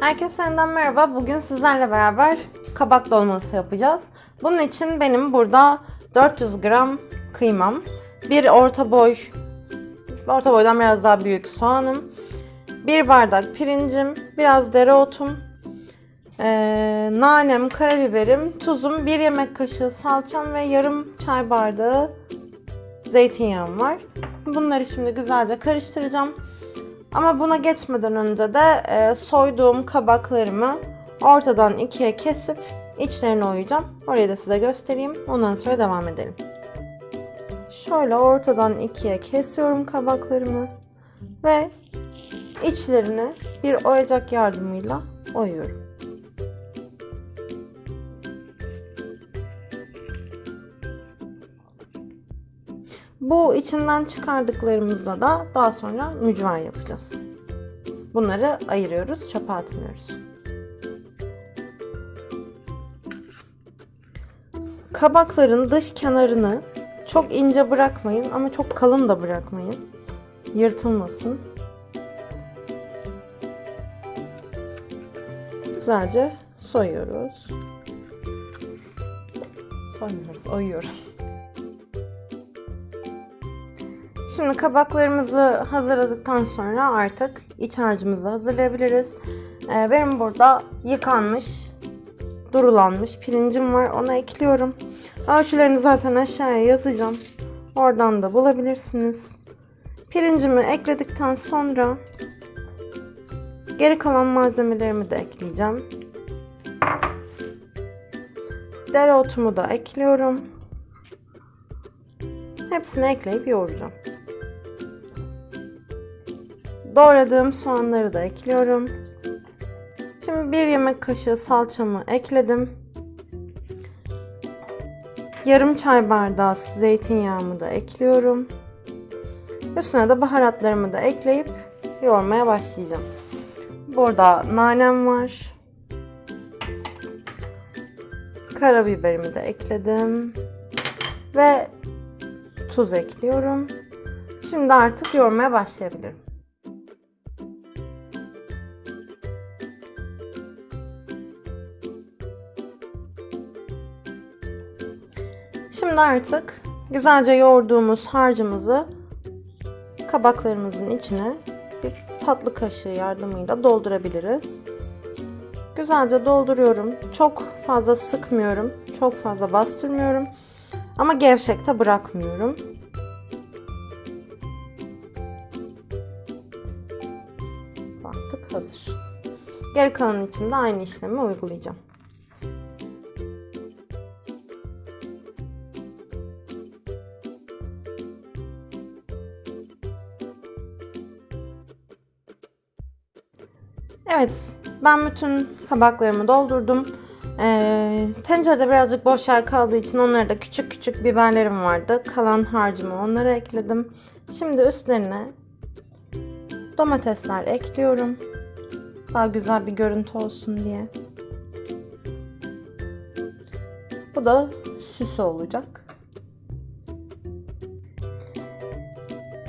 Herkese yeniden merhaba. Bugün sizlerle beraber kabak dolması yapacağız. Bunun için benim burada 400 gram kıymam, bir orta boy, orta boydan biraz daha büyük soğanım, bir bardak pirincim, biraz dereotum, eee, nanem, karabiberim, tuzum, bir yemek kaşığı salçam ve yarım çay bardağı zeytinyağım var. Bunları şimdi güzelce karıştıracağım. Ama buna geçmeden önce de e, soyduğum kabaklarımı ortadan ikiye kesip içlerine oyacağım. Orayı da size göstereyim. Ondan sonra devam edelim. Şöyle ortadan ikiye kesiyorum kabaklarımı ve içlerini bir oyacak yardımıyla oyuyorum. Bu içinden çıkardıklarımızla da daha sonra mücver yapacağız. Bunları ayırıyoruz, çöpe atmıyoruz. Kabakların dış kenarını çok ince bırakmayın ama çok kalın da bırakmayın. Yırtılmasın. Güzelce soyuyoruz. Soymuyoruz, oyuyoruz. Şimdi kabaklarımızı hazırladıktan sonra artık iç harcımızı hazırlayabiliriz. Ee, benim burada yıkanmış, durulanmış pirincim var. Onu ekliyorum. Ölçülerini zaten aşağıya yazacağım. Oradan da bulabilirsiniz. Pirincimi ekledikten sonra geri kalan malzemelerimi de ekleyeceğim. Dereotumu da ekliyorum. Hepsini ekleyip yoğuracağım. Doğradığım soğanları da ekliyorum. Şimdi bir yemek kaşığı salçamı ekledim. Yarım çay bardağı zeytinyağımı da ekliyorum. Üstüne de baharatlarımı da ekleyip yoğurmaya başlayacağım. Burada nanem var. Karabiberimi de ekledim. Ve tuz ekliyorum. Şimdi artık yoğurmaya başlayabilirim. Şimdi artık güzelce yoğurduğumuz harcımızı kabaklarımızın içine bir tatlı kaşığı yardımıyla doldurabiliriz. Güzelce dolduruyorum. Çok fazla sıkmıyorum. Çok fazla bastırmıyorum. Ama gevşek de bırakmıyorum. Baktık hazır. Geri kalan için de aynı işlemi uygulayacağım. Evet, ben bütün kabaklarımı doldurdum. Ee, tencerede birazcık boş yer kaldığı için onlara da küçük küçük biberlerim vardı. Kalan harcımı onlara ekledim. Şimdi üstlerine domatesler ekliyorum. Daha güzel bir görüntü olsun diye. Bu da süsü olacak.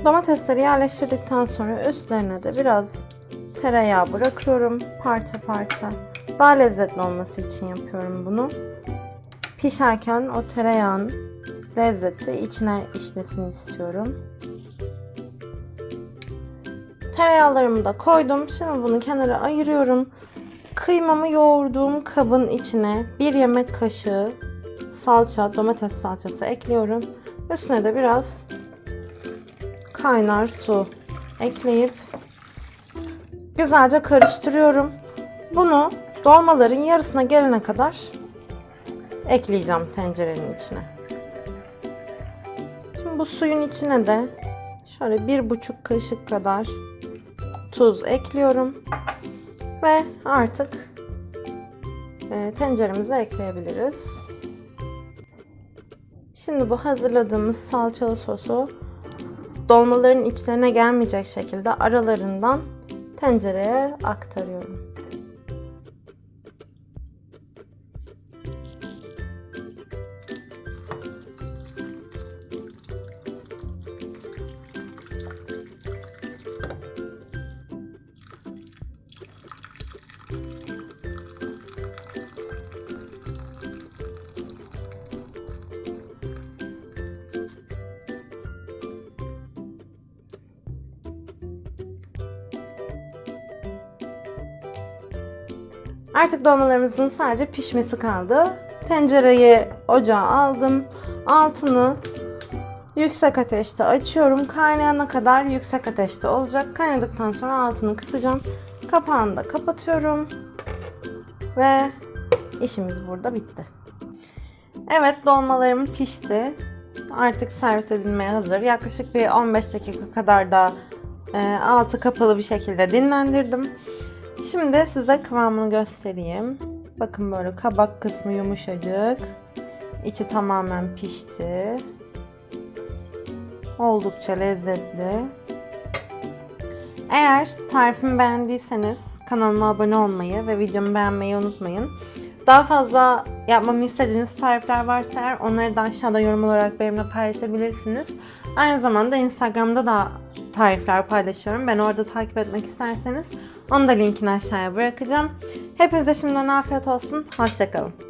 Domatesleri yerleştirdikten sonra üstlerine de biraz tereyağı bırakıyorum parça parça. Daha lezzetli olması için yapıyorum bunu. Pişerken o tereyağın lezzeti içine işlesin istiyorum. Tereyağlarımı da koydum. Şimdi bunu kenara ayırıyorum. Kıymamı yoğurduğum kabın içine bir yemek kaşığı salça, domates salçası ekliyorum. Üstüne de biraz kaynar su ekleyip güzelce karıştırıyorum. Bunu dolmaların yarısına gelene kadar ekleyeceğim tencerenin içine. Şimdi bu suyun içine de şöyle bir buçuk kaşık kadar tuz ekliyorum ve artık e, tenceremize ekleyebiliriz. Şimdi bu hazırladığımız salçalı sosu dolmaların içlerine gelmeyecek şekilde aralarından tencereye aktarıyorum. Artık dolmalarımızın sadece pişmesi kaldı. Tencereyi ocağa aldım. Altını yüksek ateşte açıyorum. Kaynayana kadar yüksek ateşte olacak. Kaynadıktan sonra altını kısacağım. Kapağını da kapatıyorum. Ve işimiz burada bitti. Evet dolmalarım pişti. Artık servis edilmeye hazır. Yaklaşık bir 15 dakika kadar da e, altı kapalı bir şekilde dinlendirdim. Şimdi size kıvamını göstereyim. Bakın böyle kabak kısmı yumuşacık. İçi tamamen pişti. Oldukça lezzetli. Eğer tarifimi beğendiyseniz kanalıma abone olmayı ve videomu beğenmeyi unutmayın. Daha fazla yapmamı istediğiniz tarifler varsa eğer onları da aşağıda yorum olarak benimle paylaşabilirsiniz. Aynı zamanda Instagram'da da tarifler paylaşıyorum. Ben orada takip etmek isterseniz onu da linkini aşağıya bırakacağım. Hepinize şimdiden afiyet olsun. Hoşçakalın.